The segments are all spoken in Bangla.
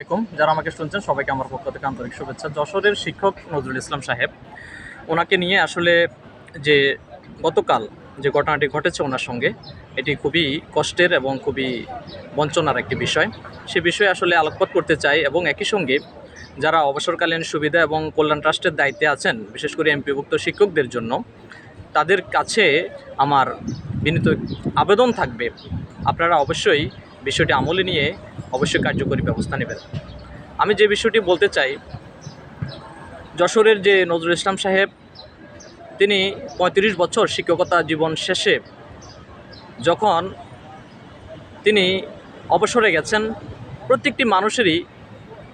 আলাইকুম। যারা আমাকে শুনছেন, সবাইকে আমার পক্ষ থেকে আন্তরিক শুভেচ্ছা। যশোরের শিক্ষক নজরুল ইসলাম সাহেব, ওনাকে নিয়ে আসলে যে গতকাল যে ঘটনাটি ঘটেছে ওনার সঙ্গে, এটি খুবই কষ্টের এবং খুবই বঞ্চনার একটি বিষয়। সে বিষয়ে আসলে আলোকপাত করতে চাই এবং একই সঙ্গে যারা অবসরকালীন সুবিধা এবং কল্যাণ ট্রাস্টের দায়িত্বে আছেন, বিশেষ করে এমপিভুক্ত শিক্ষকদের জন্য, তাদের কাছে আমার বিনীত আবেদন থাকবে। আপনারা অবশ্যই বিষয়টি আমলে নিয়ে অবশ্যই কার্যকরী ব্যবস্থা নেবেন। আমি যে বিষয়টি বলতে চাই, যশোরের যে নজরুল ইসলাম সাহেব, তিনি পঁয়ত্রিশ বছর শিক্ষকতা জীবন শেষে যখন তিনি অবসরে গেছেন, প্রত্যেকটি মানুষেরই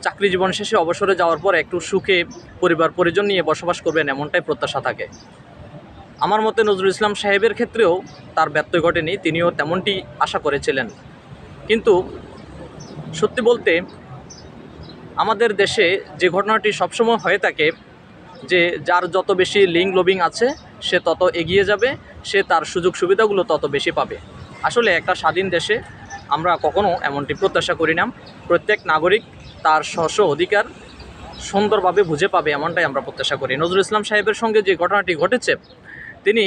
চাকরি জীবন শেষে অবসরে যাওয়ার পর একটু সুখে পরিবার পরিজন নিয়ে বসবাস করবেন এমনটাই প্রত্যাশা থাকে। আমার মতে নজরুল ইসলাম সাহেবের ক্ষেত্রেও তার ব্যত্যয় ঘটেনি, তিনিও তেমনটি আশা করেছিলেন। কিন্তু সত্যি বলতে, আমাদের দেশে যে ঘটনাটি সবসময় হয়ে থাকে, যে যার যত বেশি লিঙ্ক লবিং আছে, সে তত এগিয়ে যাবে, সে তার সুযোগ সুবিধাগুলো তত বেশি পাবে। আসলে একটা স্বাধীন দেশে আমরা কখনো এমনটি প্রত্যাশা করি না। প্রত্যেক নাগরিক তার স্ব স্ব অধিকার সুন্দরভাবে বুঝে পাবে, এমনটাই আমরা প্রত্যাশা করি। নজরুল ইসলাম সাহেবের সঙ্গে যে ঘটনাটি ঘটেছে, তিনি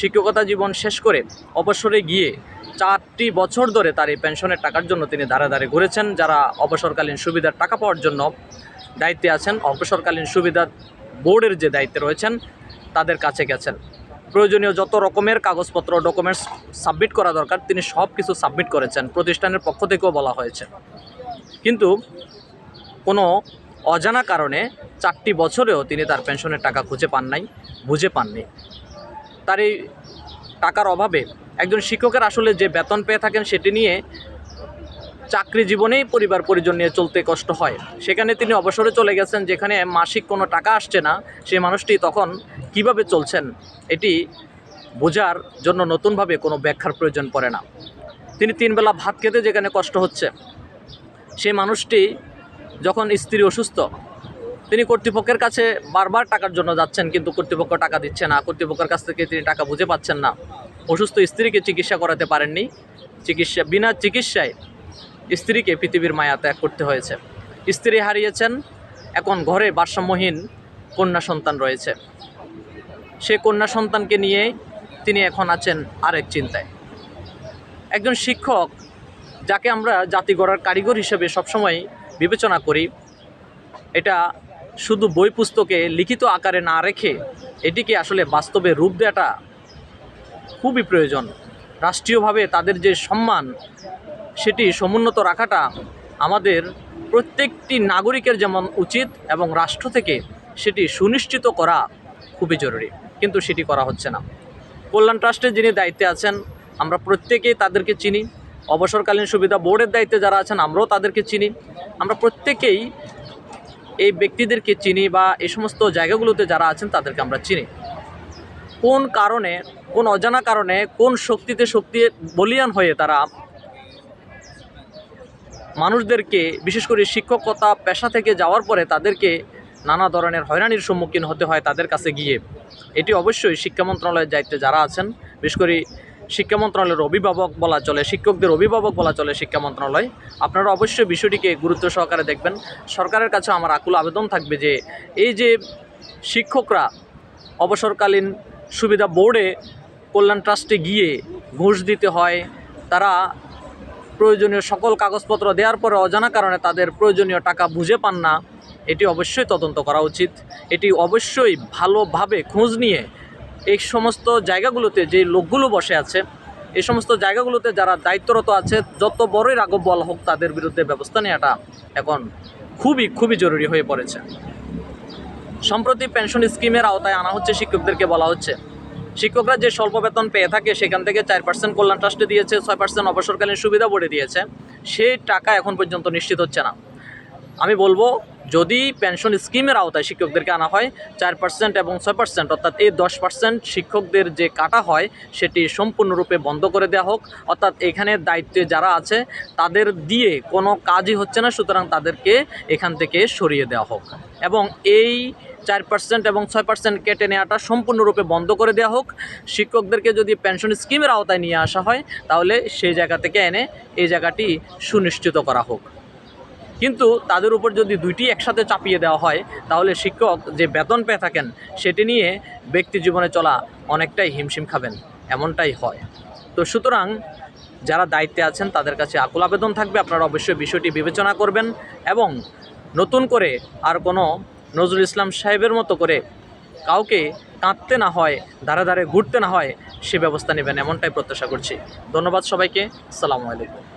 শিক্ষকতা জীবন শেষ করে অবসরে গিয়ে চারটি বছর ধরে তার এই পেনশনের টাকার জন্য তিনি ধারে ধারে ঘুরেছেন, যারা অবসরকালীন সুবিধার টাকা পাওয়ার জন্য দায়িত্বে আছেন, অবসরকালীন সুবিধা বোর্ডের যে দায়িত্বে রয়েছেন, তাদের কাছে গেছেন। প্রয়োজনীয় যত রকমের কাগজপত্র, ডকুমেন্টস সাবমিট করা দরকার, তিনি সব কিছু সাবমিট করেছেন, প্রতিষ্ঠানের পক্ষ থেকেও বলা হয়েছে। কিন্তু কোনো অজানা কারণে চারটি বছরেও তিনি তার পেনশনের টাকা খুঁজে পান নাই, বুঝে পাননি। তার এই টাকার অভাবে একজন শিক্ষকের আসলে যে বেতন পেয়ে থাকেন সেটি নিয়ে চাকরি জীবনেই পরিবার পরিজন নিয়ে চলতে কষ্ট হয়। সেখানে তিনি অবসরে চলে গেছেন যেখানে মাসিক কোনো টাকা আসছে না সেই মানুষটি তখন কীভাবে চলছেন এটি বোঝার জন্য নতুনভাবে কোনো ব্যাখ্যার প্রয়োজন পড়ে না। তিনি তিনবেলা ভাত খেতে যেখানে কষ্ট হচ্ছে সেই মানুষটি যখন স্ত্রী অসুস্থ তিনি কর্তৃপক্ষের কাছে বারবার টাকার জন্য যাচ্ছেন, কিন্তু কর্তৃপক্ষ টাকা দিচ্ছে না। কর্তৃপক্ষের কাছ থেকে তিনি টাকা বুঝে পাচ্ছেন না। অসুস্থ স্ত্রীকে চিকিৎসা করাতে পারেননি। চিকিৎসা বিনা চিকিৎসায় স্ত্রীকে পৃথিবীর মায়া ত্যাগ করতে হয়েছে। স্ত্রী হারিয়েছেন, এখন ঘরে ভারসাম্যহীন কন্যা সন্তান রয়েছে। সে কন্যা সন্তানকে নিয়ে তিনি এখন আছেন আরেক চিন্তায়। একজন শিক্ষক, যাকে আমরা জাতি গড়ার কারিগর হিসেবে সবসময় বিবেচনা করি, এটা শুধু বই পুস্তকে লিখিত আকারে না রেখে এটিকে আসলে বাস্তবে রূপ দেওয়াটা খুবই প্রয়োজন। রাষ্ট্রীয়ভাবে তাদের যে সম্মান, সেটি সমুন্নত রাখাটা আমাদের প্রত্যেকটি নাগরিকের যেমন উচিত এবং রাষ্ট্র থেকে সেটি সুনিশ্চিত করা খুবই জরুরি, কিন্তু সেটি করা হচ্ছে না। কল্যাণ ট্রাস্টের যিনি দায়িত্বে আছেন, আমরা প্রত্যেকেই তাদেরকে চিনি। অবসরকালীন সুবিধা বোর্ডের দায়িত্বে যারা আছেন, আমরাও তাদেরকে চিনি। আমরা প্রত্যেকেই এই ব্যক্তিদেরকে চিনি বা এই সমস্ত জায়গাগুলোতে যারা আছেন তাদেরকে আমরা চিনি। কোন কারণে, কোন অজানা কারণে, কোন শক্তিতে শক্তি বলিয়ান হয়ে তারা মানুষদেরকে, বিশেষ করে শিক্ষকতা, পেশা থেকে যাওয়ার পরে তাদেরকে নানা ধরনের হয়রানির সম্মুখীন হতে হয় তাদের কাছে গিয়ে। এটি অবশ্যই শিক্ষা মন্ত্রণালয়ের দায়িত্বে যারা আছেন, বিশেষ করে শিক্ষা মন্ত্রণালয়ের অভিভাবক বলা চলে, শিক্ষকদের অভিভাবক বলা চলে শিক্ষা মন্ত্রণালয়। আপনারা অবশ্যই বিষয়টিকে গুরুত্ব সহকারে দেখবেন। সরকারের কাছে আমার আকুল আবেদন থাকবে যে, এই যে শিক্ষকরা অবসরকালীন সুবিধা বোর্ডে কল্যাণ ট্রাস্টে গিয়ে ঘুষ দিতে হয়, তারা প্রয়োজনীয় সকল কাগজপত্র দেওয়ার পরে অজানা কারণে তাদের প্রয়োজনীয় টাকা বুঝে পান না, এটি অবশ্যই তদন্ত করা উচিত। এটি অবশ্যই ভালোভাবে খোঁজ নিয়ে এই সমস্ত জায়গাগুলোতে যে লোকগুলো বসে আছে, এই সমস্ত জায়গাগুলোতে যারা দায়িত্বরত আছে, যত বড়ই রাগব বলা হোক তাদের বিরুদ্ধে ব্যবস্থা নেওয়াটা এখন খুবই খুবই জরুরি হয়ে পড়েছে। সম্প্রতি পেনশন স্কিমের আওতায় আনা হচ্ছে শিক্ষকদেরকে বলা হচ্ছে। শিক্ষকরা যে স্বল্প বেতন পেয়ে থাকে, সেখান থেকে চার পার্সেন্ট কল্যাণ ট্রাস্টে দিয়েছে, ছয় পার্সেন্ট অবসরকালীন সুবিধা বোর্ডে দিয়েছে। সেই টাকা এখন পর্যন্ত নিশ্চিত হচ্ছে না। আমি বলব, যদি পেনশন স্কিমের আওতায় শিক্ষকদেরকে আনা হয়, চার পার্সেন্ট এবং ছয় পার্সেন্ট অর্থাৎ এই দশ পার্সেন্ট শিক্ষকদের যে কাটা হয়, সেটি সম্পূর্ণরূপে বন্ধ করে দেওয়া হোক। অর্থাৎ এখানে দায়িত্বে যারা আছে, তাদের দিয়ে কোনো কাজই হচ্ছে না, সুতরাং তাদেরকে এখান থেকে সরিয়ে দেওয়া হোক। এবং এই চার পার্সেন্ট এবং ছয় পার্সেন্ট কেটে নেওয়াটা সম্পূর্ণরূপে বন্ধ করে দেওয়া হোক। শিক্ষকদেরকে যদি পেনশন স্কিমের আওতায় নিয়ে আসা হয়, তাহলে সেই জায়গা থেকে এনে এই জায়গাটি সুনিশ্চিত করা হোক। কিন্তু তাদের উপর যদি দুইটি একসাথে চাপিয়ে দেওয়া হয়, তাহলে শিক্ষক যে বেতন পেয়ে থাকেন, সেটি নিয়ে ব্যক্তি জীবনে চলা অনেকটাই হিমশিম খাবেন। এমনটাই হয়। তো সুতরাং যারা দায়িত্বে আছেন, তাদের কাছে আকুল আবেদন থাকবে। আপনারা অবশ্যই বিষয়টি বিবেচনা করবেন এবং নতুন করে আর কোনো নজরুল ইসলাম সাহেবের মতো করে কাউকে কাঁদতে না হয়, ধারে ধারে ঘুরতে না হয়, সে ব্যবস্থা নেবেন, এমনটাই প্রত্যাশা করছি। ধন্যবাদ সবাইকে। আসসালামু আলাইকুম।